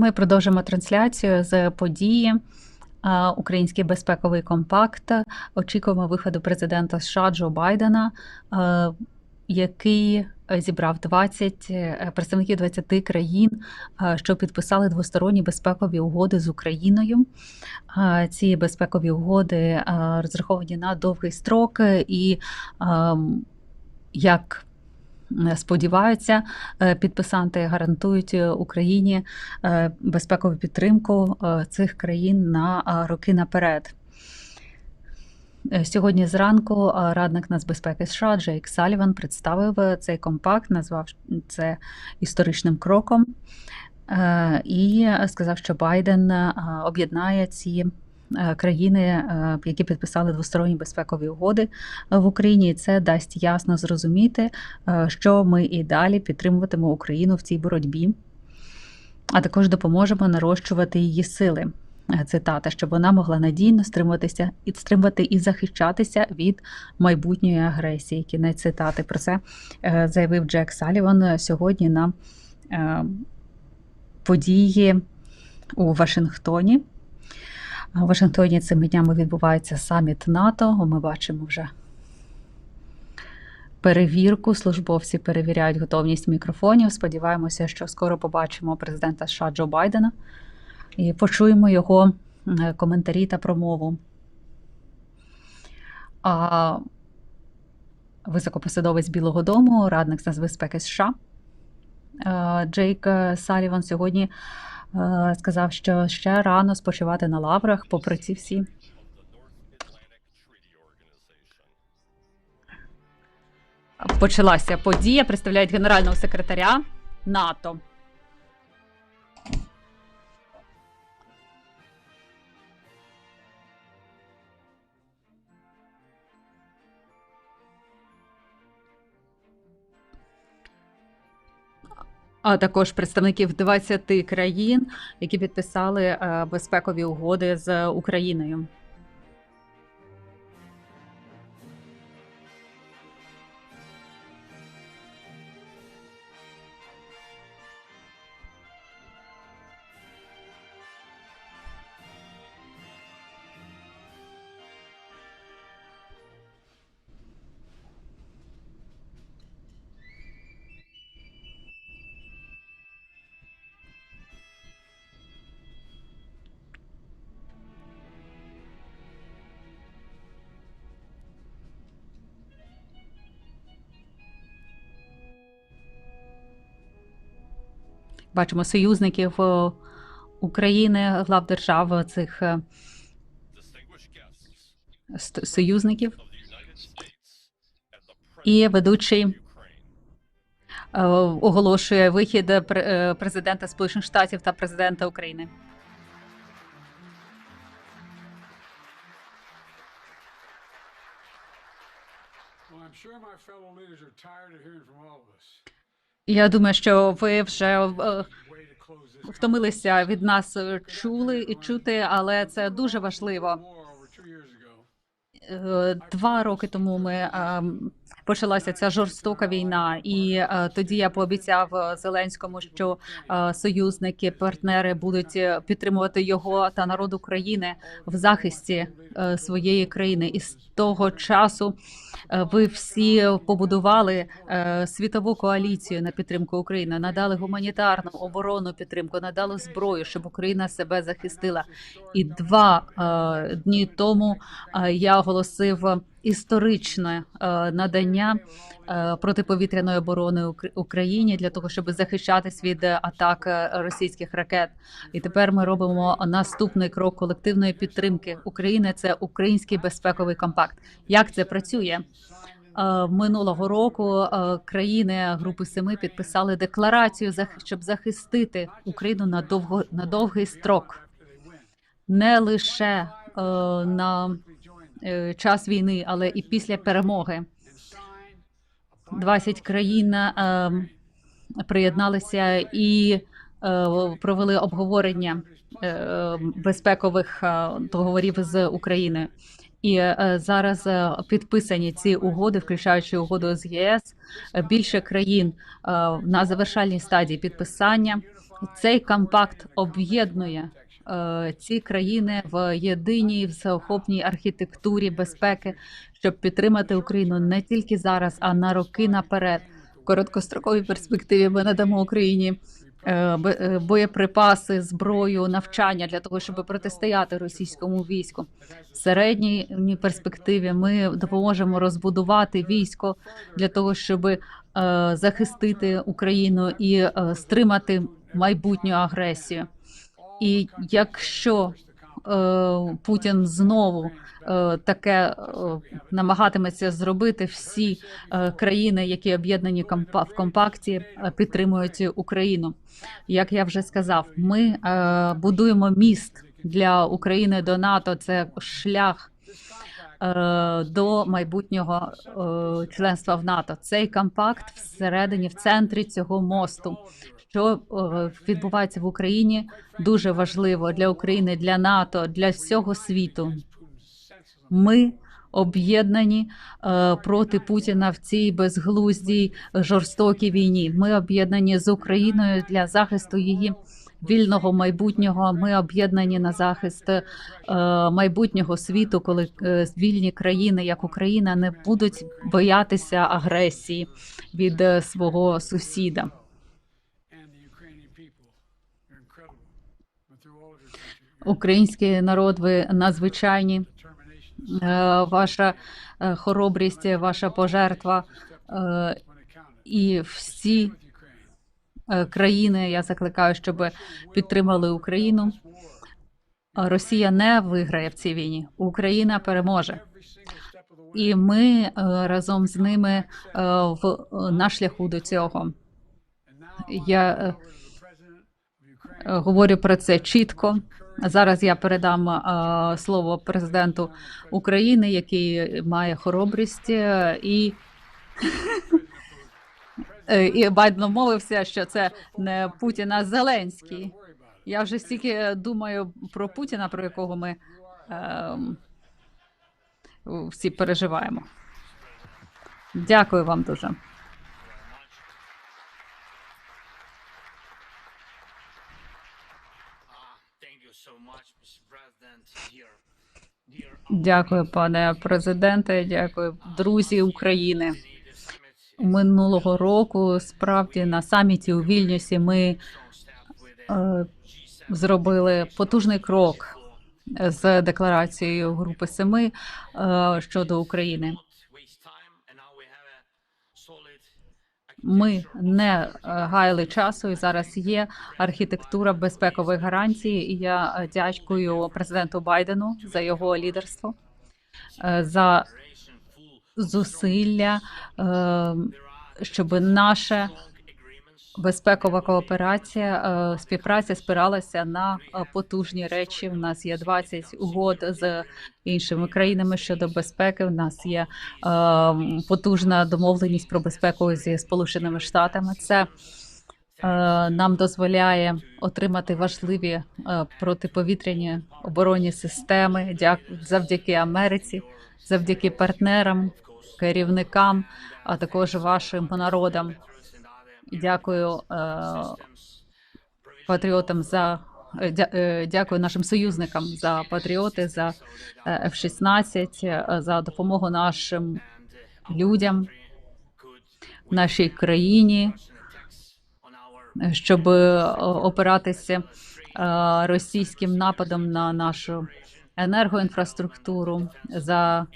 Ми продовжимо трансляцію з події. Український безпековий компакт. Очікуємо виходу президента США Джо Байдена, який зібрав 20 е, представників 20 країн, що підписали двосторонні безпекові угоди з Україною. Ці безпекові угоди розраховані на довгий строк і як сподіваються, е, підписанти гарантують Україні е, безпекову підтримку е, цих країн на е, роки наперед. Е, Сьогодні зранку е, радник нацбезпеки США Джейк Саліван представив е, цей компакт, назвав це історичним кроком е, і сказав, що Байден е, об'єднає ці е, країни, е, які підписали двосторонні безпекові угоди в Україні. І це дасть ясно зрозуміти, е, що ми і далі підтримуватимемо Україну в цій боротьбі, а також допоможемо нарощувати її сили. Е, Цитата, щоб вона могла надійно стримуватися і стримувати і захищатися від майбутньої агресії. Кінець цитати про це е, заявив Джек Саліван сьогодні на е, події у Вашингтоні. У Вашингтоні цими днями відбувається саміт НАТО. Ми бачимо вже перевірку. Службовці перевіряють готовність мікрофонів. Сподіваємося, що скоро побачимо президента США Джо Байдена і почуємо його коментарі та промову. А високопосадовець Білого Дому, радник з нацбезпеки США е, Джейк Саліван сьогодні сказав, що ще рано спочивати на лаврах, попри ці всі почалася подія. Представляють генерального секретаря НАТО. А також представників 20 країн, які підписали е, безпекові угоди з Україною. Бачимо союзників е, України, глав держав цих е, союзників і ведучий е, оголошує вихід пр- президента Сполучених Штатів та президента України. Я думаю, що ви вже е, втомилися від нас е, чули і чути, але це дуже важливо. Е, Два роки тому ми е, почалася ця жорстока війна, і е, тоді я пообіцяв е, Зеленському, що е, союзники, партнери будуть е, підтримувати його та народ України в захисті е, своєї країни. І з того часу е, ви всі побудували е, світову коаліцію на підтримку України, надали гуманітарну оборонну підтримку, надали зброю, щоб Україна себе захистила. І два е, дні тому е, я оголосив історичне е, надання е, протиповітряної оборони Україні для того, щоб захищатись від атак російських ракет. І тепер ми робимо наступний крок колективної підтримки України. Це український безпековий компакт. Як це працює? Е, Минулого року країни Групи Семи підписали декларацію, щоб захистити Україну на довго на довгий строк, не лише на час війни, але і після перемоги. 20 країн е, приєдналися і е, провели обговорення е, безпекових е, договорів з Україною. І е, зараз е, підписані ці угоди, включаючи угоду з ЄС, е, більше країн е, на завершальній стадії підписання. Цей компакт об'єднує е, ці країни в єдиній всеохопній архітектурі безпеки, щоб підтримати Україну не тільки зараз, а на роки наперед. В короткостроковій перспективі ми надамо Україні е, е, боєприпаси, зброю, навчання для того, щоб протистояти російському війську. В середній перспективі ми допоможемо розбудувати військо для того, щоб е, захистити Україну і е, стримати майбутню агресію. І якщо е, Путін знову е, таке е, намагатиметься зробити, всі країни, які об'єднані в компакті, підтримують Україну. Як я вже сказав, ми будуємо міст для України до НАТО. Це шлях до майбутнього членства в НАТО. Цей компакт всередині, в центрі цього мосту. Що е, відбувається в Україні, дуже важливо для України, для НАТО, для всього світу. Ми об'єднані е, проти Путіна в цій безглуздій жорстокій війні. Ми об'єднані з Україною для захисту її вільного майбутнього. Ми об'єднані на захист е, майбутнього світу, коли е, вільні країни, як Україна, не будуть боятися агресії від е, свого сусіда. Український народ, ви надзвичайні. Е, Ваша е, хоробрість, ваша пожертва е, і всі країни. Я закликаю, щоб підтримали Україну. Росія не виграє в цій війні. Україна переможе, і ми разом з ними в на шляху до цього. Я говорю про це чітко. Зараз я передам е, слово президенту України, який має хоробрість е, і. Е, І Байден обмовився, що це не Путін, а Зеленський. Я вже стільки думаю про Путіна, про якого ми ем, всі переживаємо. Дякую вам дуже. Дякую, пане президенте. Дякую, друзі України. Минулого року справді на саміті у Вільнюсі ми е, зробили потужний крок з декларацією Групи Семи е, щодо України. Ми не е, гаяли часу, і зараз є архітектура безпекових гарантій. І я е, дякую президенту Байдену за його лідерство, е, за зусилля, щоб наша безпекова кооперація, е, співпраця спиралася на е, потужні речі. У нас є 20 угод з іншими країнами щодо безпеки. У нас є е, потужна домовленість про безпеку зі Сполученими Штатами. Це нам дозволяє отримати важливі протиповітряні оборонні системи. Дяк- завдяки Америці, завдяки партнерам, керівникам, а також вашим народам. Дякую е, патріотам за е, е, дякую нашим союзникам за патріоти, за е, F-16, е, за допомогу нашим людям, нашій країні, щоб опиратися російським нападом на нашу енергоінфраструктуру. За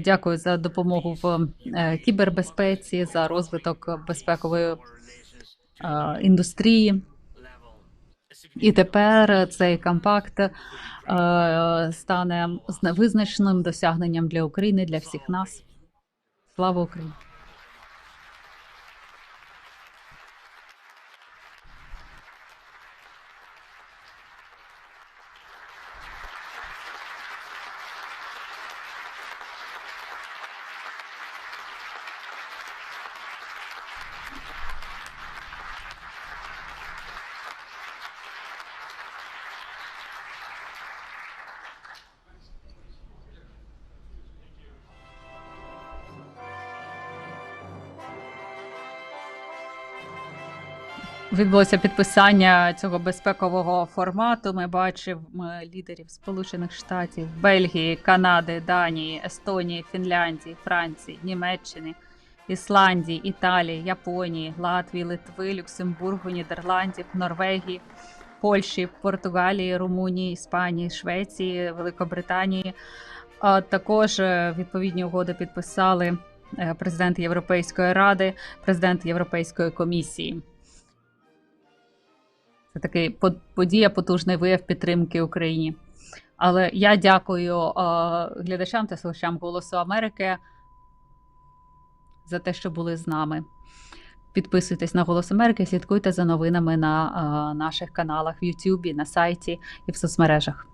дякую за допомогу в е, кібербезпеці, за розвиток безпекової е, індустрії. І тепер цей компакт е, стане зна- визначним досягненням для України, для всіх нас. Слава Україні! Відбулося підписання цього безпекового формату. Ми бачимо лідерів Сполучених Штатів, Бельгії, Канади, Данії, Естонії, Фінляндії, Франції, Німеччини, Ісландії, Італії, Японії, Латвії, Литви, Люксембургу, Нідерландів, Норвегії, Польщі, Португалії, Румунії, Іспанії, Швеції, Великобританії. А також е, відповідні угоди підписали е, президент Європейської ради, президент Європейської комісії. Це такий подія потужний вияв підтримки Україні. Але я дякую е, глядачам та слухачам Голосу Америки за те, що були з нами. Підписуйтесь на Голос Америки, слідкуйте за новинами на е, наших каналах в Ютубі, на сайті і в соцмережах.